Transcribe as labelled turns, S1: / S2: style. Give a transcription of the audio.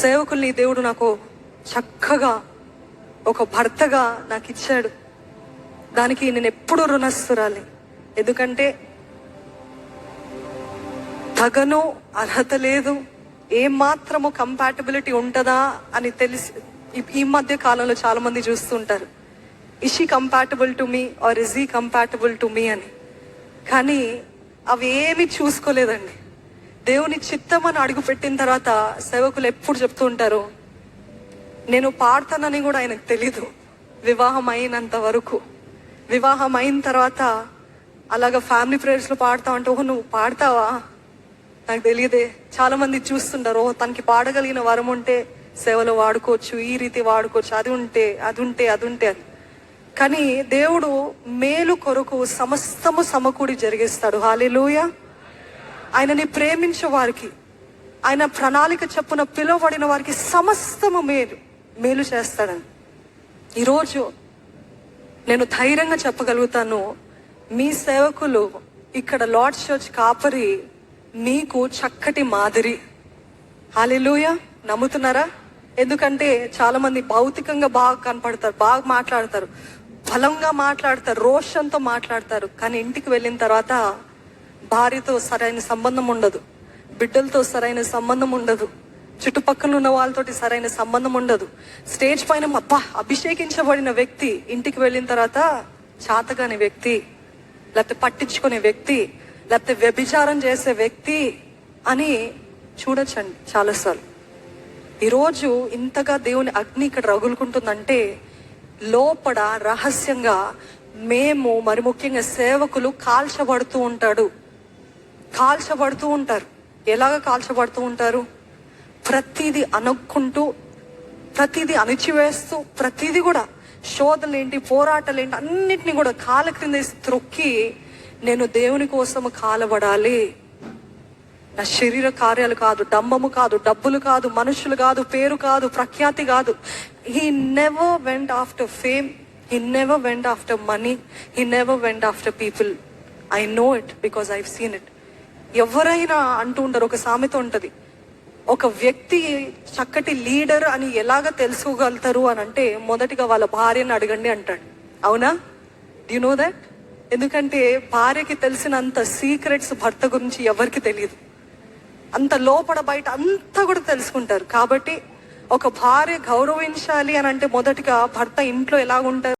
S1: సేవకుల్ని దేవుడు నాకు చక్కగా ఒక భర్తగా నాకు ఇచ్చాడు. దానికి నేను ఎప్పుడూ రుణస్తురాలి ఎందుకంటే తగను అర్హత లేదు ఏమాత్రము మాత్రము కంపాటబిలిటీ ఉంటుందా అని తెలిసి ఈ- మధ్య కాలంలో చాలా మంది చూస్తుంటారు is she compatible to me or is he compatible to me అని. కానీ అవి ఏమి చూసుకోలేదండి. దేవుని చిత్తం అని అడుగు పెట్టిన తర్వాత సేవకులు ఎప్పుడు చెప్తూ ఉంటారు నేను పాడతానని కూడా ఆయనకు తెలీదు. వివాహం అయినంత వరకు. వివాహం అయిన తర్వాత అలాగ ఫ్యామిలీ ప్రేయర్స్లో పాడతావు అంటే ఓహో నువ్వు పాడతావా? నాకు తెలియదే. చాలా మంది చూస్తుంటారు ఓహో తనకి పాడగలిగిన వరం ఉంటే సేవలో వాడుకోవచ్చు. ఈ రీతి వాడుకోవచ్చు. అది ఉంటే అది ఉంటే అది ఉంటే అది కానీ దేవుడు మేలు కొరకు సమస్తము సమకూడి జరిగిస్తాడు. హాలేలుయ ఆయనని ప్రేమించే వారికి ఆయన ప్రణాళిక చెప్పున పిలువబడిన వారికి సమస్తము మేలు మేలు చేస్తాడని. ఈరోజు నేను ధైర్యంగా చెప్పగలుగుతాను మీ సేవకులు ఇక్కడ లార్డ్ చర్చ్ కాపరి మీకు చక్కటి మాదిరి. హాలెలూయ నమ్ముతున్నారా? ఎందుకంటే చాలా మంది భౌతికంగా బాగా కనపడతారు బాగా మాట్లాడతారు బలంగా మాట్లాడతారు రోషంతో మాట్లాడతారు కానీ ఇంటికి వెళ్ళిన తర్వాత భార్యతో సరైన సంబంధం ఉండదు. బిడ్డలతో సరైన సంబంధం ఉండదు. చుట్టుపక్కల ఉన్న వాళ్ళతోటి సరైన సంబంధం ఉండదు. స్టేజ్ పైన అబ్బా అభిషేకించబడిన వ్యక్తి ఇంటికి వెళ్ళిన తర్వాత చాతగాని వ్యక్తి లేకపోతే పట్టించుకునే వ్యక్తి లేకపోతే వ్యభిచారం చేసే వ్యక్తి అని చూడొచ్చండి చాలాసార్లు. ఈరోజు ఇంతగా దేవుని అగ్ని ఇక్కడ రగులుకుంటుందంటే లోపల రహస్యంగా మేము మరి ముఖ్యంగా సేవకులు కాల్చబడుతూ ఉంటాడు. కాల్చబడుతూ ఉంటారు. ఎలాగ కాల్చబడుతూ ఉంటారు? ప్రతిదీ అనుక్కుంటూ ప్రతిదీ అణిచివేస్తూ ప్రతిదీ కూడా శోధలేంటి పోరాటాలేంటి అన్నిటిని కూడా కాల క్రింద వేసి త్రొక్కి నేను దేవుని కోసం కాలబడాలి. నా శరీర కార్యాలు కాదు డంబము కాదు డబ్బులు కాదు మనుషులు కాదు పేరు కాదు ప్రఖ్యాతి కాదు. He never went after fame he never went after money he never went after people I know it because I've seen it ఎవరైనా అంటూ ఉంటారు ఒక సామెత ఉంటుంది. ఒక వ్యక్తి చక్కటి లీడర్ అని ఎలాగ తెలుసుకోగలుగుతారు అని అంటే మొదటిగా వాళ్ళ భార్యను అడగండి అంటాడు. అవునా? యు నో దట్ ఎందుకంటే భార్యకి తెలిసినంత సీక్రెట్స్ భర్త గురించి ఎవరికి తెలియదు. అంత లోపల బయట అంతా కూడా తెలుసుకుంటారు. కాబట్టి ఒక భార్య గౌరవించాలి అని అంటే మొదటిగా భర్త ఇంట్లో ఎలా ఉంటారు